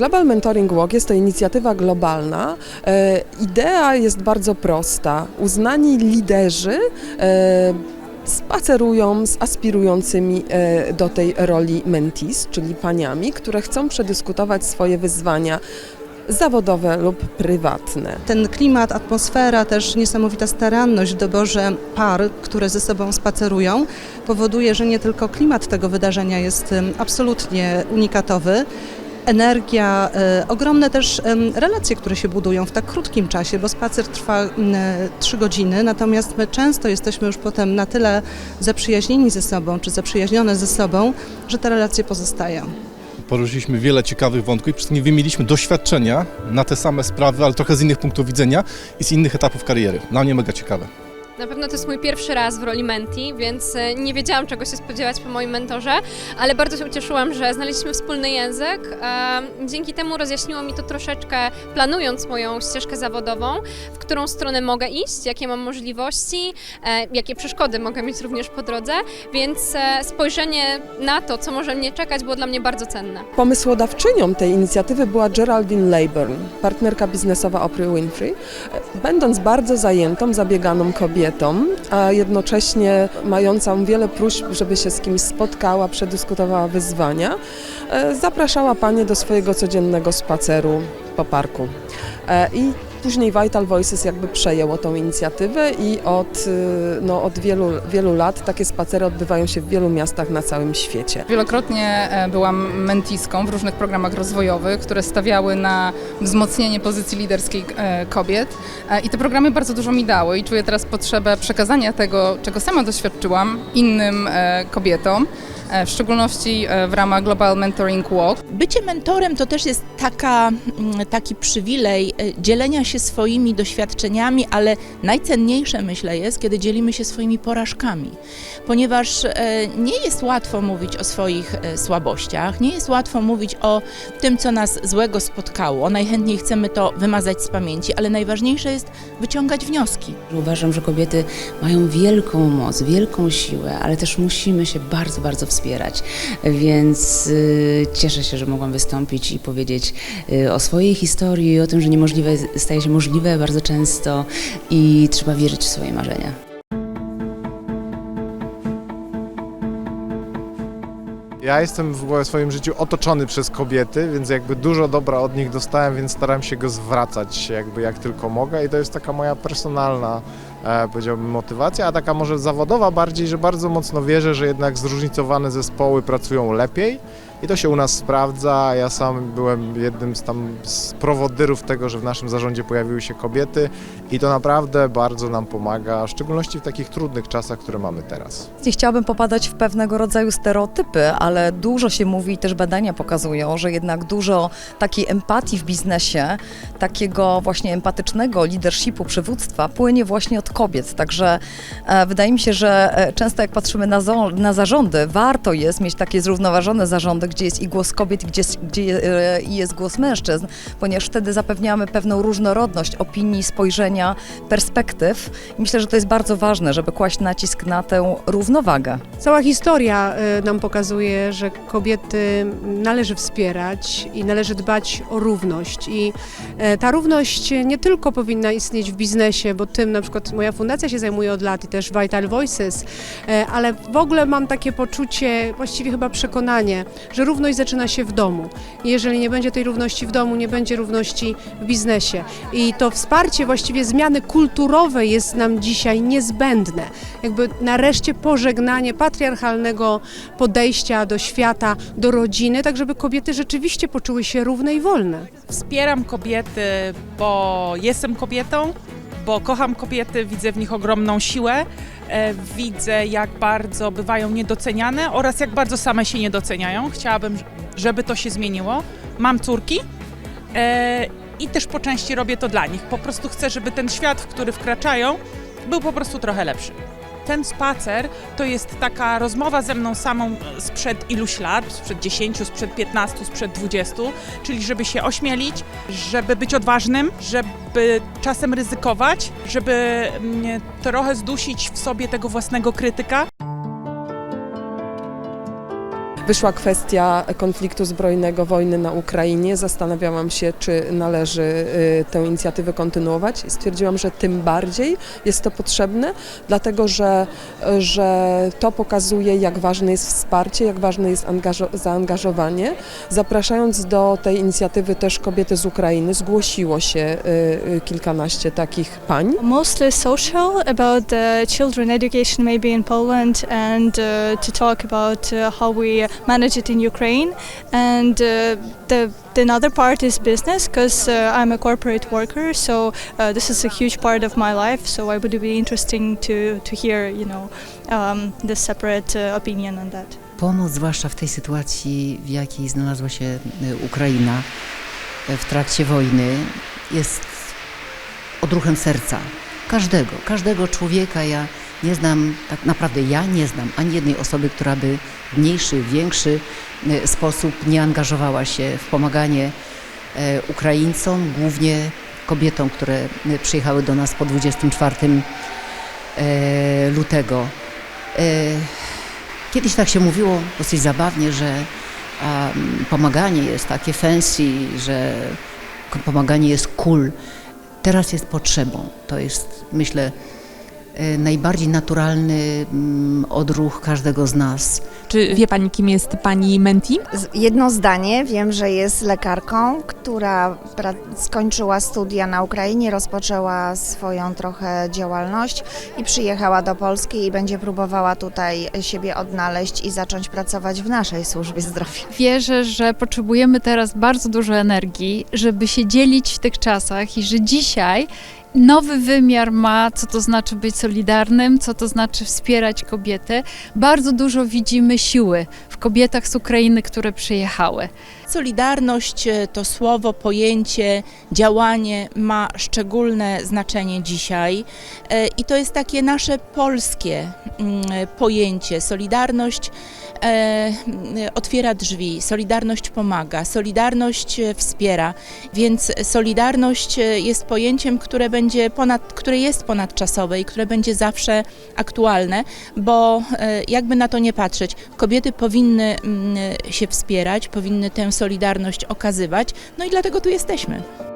Global Mentoring Walk jest to inicjatywa globalna. E, idea jest bardzo prosta. Uznani liderzy e, spacerują z aspirującymi e, do tej roli mentees, czyli paniami, które chcą przedyskutować swoje wyzwania zawodowe lub prywatne. Ten klimat, atmosfera, też niesamowita staranność w doborze par, które ze sobą spacerują, powoduje, że nie tylko klimat tego wydarzenia jest absolutnie unikatowy, energia, e, ogromne też em, relacje, które się budują w tak krótkim czasie, bo spacer trwa m, trzy godziny, natomiast my często jesteśmy już potem na tyle zaprzyjaźnieni ze sobą, czy zaprzyjaźnione ze sobą, że te relacje pozostają. Poruszyliśmy wiele ciekawych wątków i przede wszystkim wymieniliśmy doświadczenia na te same sprawy, ale trochę z innych punktów widzenia i z innych etapów kariery. Dla mnie mega ciekawe. Na pewno to jest mój pierwszy raz w roli menti, więc e, nie wiedziałam czego się spodziewać po moim mentorze, ale bardzo się ucieszyłam, że znaleźliśmy wspólny język. Dzięki temu rozjaśniło mi to troszeczkę, planując moją ścieżkę zawodową, w którą stronę mogę iść, jakie mam możliwości, e, jakie przeszkody mogę mieć również po drodze, więc e, spojrzenie na to, co może mnie czekać, było dla mnie bardzo cenne. Pomysłodawczynią tej inicjatywy była Geraldine Leyburn, partnerka biznesowa Oprah Winfrey, będąc bardzo zajętą, zabieganą kobietą, a jednocześnie mającą wiele próśb, żeby się z kimś spotkała, przedyskutowała wyzwania, e, zapraszała panie do swojego codziennego spaceru po parku. E, I później Vital Voices jakby przejęło tą inicjatywę i od, y, no, od wielu, wielu lat takie spacery odbywają się w wielu miastach na całym świecie. Wielokrotnie e, byłam mentiską w różnych programach rozwojowych, które stawiały na wzmocnienie pozycji liderskiej e, kobiet E, i te programy bardzo dużo mi dały i czuję teraz potrzebę przekazania tego, czego sama doświadczyłam innym kobietom, w szczególności e, w ramach Global Mentoring Walk. Bycie mentorem to też jest taka, mm, taki przywilej e, dzielenia się swoimi doświadczeniami, ale najcenniejsze myślę jest, kiedy dzielimy się swoimi porażkami, ponieważ e, nie jest łatwo mówić o swoich e, słabościach, nie jest łatwo mówić o tym, co nas złego spotkało. Najchętniej chcemy to wymazać z pamięci, ale najważniejsze jest wyciągać wnioski. Uważam, że kobiety mają wielką moc, wielką siłę, ale też musimy się bardzo, bardzo wspierać. Więc y, cieszę się, że mogłam wystąpić i powiedzieć y, o swojej historii o tym, że niemożliwe staje się możliwe bardzo często i trzeba wierzyć w swoje marzenia. Ja jestem w swoim życiu otoczony przez kobiety, więc jakby dużo dobra od nich dostałem, więc staram się go zwracać jakby jak tylko mogę i to jest taka moja personalna, e, powiedziałbym, motywacja, a taka może zawodowa bardziej, że bardzo mocno wierzę, że jednak zróżnicowane zespoły pracują lepiej i to się u nas sprawdza. Ja sam byłem jednym z tam z prowodyrów tego, że w naszym zarządzie pojawiły się kobiety i to naprawdę bardzo nam pomaga, w szczególności w takich trudnych czasach, które mamy teraz. Nie chciałabym popadać w pewnego rodzaju stereotypy, ale dużo się mówi i też badania pokazują, że jednak dużo takiej empatii w biznesie, takiego właśnie empatycznego leadershipu, przywództwa płynie właśnie od kobiet. Także e, wydaje mi się, że e, często jak patrzymy na, na zarządy, warto jest mieć takie zrównoważone zarządy, gdzie jest i głos kobiet, gdzie, gdzie e, jest głos mężczyzn, ponieważ wtedy zapewniamy pewną różnorodność opinii, spojrzenia, perspektyw. Myślę, że to jest bardzo ważne, żeby kłaść nacisk na tę równowagę. Cała historia y, nam pokazuje, że kobiety należy wspierać i należy dbać o równość. I e, ta równość nie tylko powinna istnieć w biznesie, bo tym na przykład moja fundacja się zajmuje od lat i też Vital Voices, e, ale w ogóle mam takie poczucie, właściwie chyba przekonanie, że równość zaczyna się w domu. Jeżeli nie będzie tej równości w domu, nie będzie równości w biznesie. I to wsparcie właściwie zmiany kulturowej jest nam dzisiaj niezbędne. Jakby nareszcie pożegnanie patriarchalnego podejścia do świata, do rodziny, tak żeby kobiety rzeczywiście poczuły się równe i wolne. Wspieram kobiety, bo jestem kobietą, bo kocham kobiety, widzę w nich ogromną siłę, e, widzę jak bardzo bywają niedoceniane oraz jak bardzo same się nie doceniają. Chciałabym, żeby to się zmieniło. Mam córki e, i też po części robię to dla nich. Po prostu chcę, żeby ten świat, w który wkraczają, był po prostu trochę lepszy. Ten spacer to jest taka rozmowa ze mną samą sprzed iluś lat, sprzed 10, sprzed 15, sprzed 20, czyli żeby się ośmielić, żeby być odważnym, żeby czasem ryzykować, żeby trochę zdusić w sobie tego własnego krytyka. Wyszła kwestia konfliktu zbrojnego, wojny na Ukrainie, zastanawiałam się, czy należy y, tę inicjatywę kontynuować i stwierdziłam, że tym bardziej jest to potrzebne, dlatego że, że to pokazuje, jak ważne jest wsparcie, jak ważne jest angażo- zaangażowanie. Zapraszając do tej inicjatywy też kobiety z Ukrainy, zgłosiło się y, y, kilkanaście takich pań. Mostly social about the children education maybe in Poland and to talk about how we manage it in Ukraine and uh, the the another part is business because uh, I'm a corporate worker so uh, this is a huge part of my life so I would be interesting to to hear you know um, the separate opinion on that. Pomoc, zwłaszcza w tej sytuacji, w jakiej znalazła się e, Ukraina e, w trakcie wojny, jest odruchem serca każdego, każdego człowieka. Ja nie znam, tak naprawdę ja nie znam ani jednej osoby, która by w mniejszy, większy e, sposób nie angażowała się w pomaganie e, Ukraińcom, głównie kobietom, które e, przyjechały do nas po 24 e, lutego. Kiedyś tak się mówiło dosyć zabawnie, że pomaganie jest takie fancy, że pomaganie jest cool. Teraz jest potrzebą. To jest, myślę, najbardziej naturalny mm, odruch każdego z nas. Czy wie Pani, kim jest Pani Menti? Jedno zdanie, wiem, że jest lekarką, która skończyła studia na Ukrainie, rozpoczęła swoją trochę działalność i przyjechała do Polski i będzie próbowała tutaj siebie odnaleźć i zacząć pracować w naszej służbie zdrowia. Wierzę, że potrzebujemy teraz bardzo dużo energii, żeby się dzielić w tych czasach i że dzisiaj nowy wymiar ma, co to znaczy być solidarnym, co to znaczy wspierać kobiety. Bardzo dużo widzimy siły w kobietach z Ukrainy, które przyjechały. Solidarność e, to słowo, pojęcie, działanie ma szczególne znaczenie dzisiaj e, i to jest takie nasze polskie mm, pojęcie. Solidarność e, otwiera drzwi, solidarność pomaga, solidarność e, wspiera, więc solidarność e, jest pojęciem, które będzie ponad, które jest ponadczasowe i które będzie zawsze aktualne, bo e, jakby na to nie patrzeć, kobiety powinny mm, się wspierać, powinny tę solidarność okazywać, no i dlatego tu jesteśmy.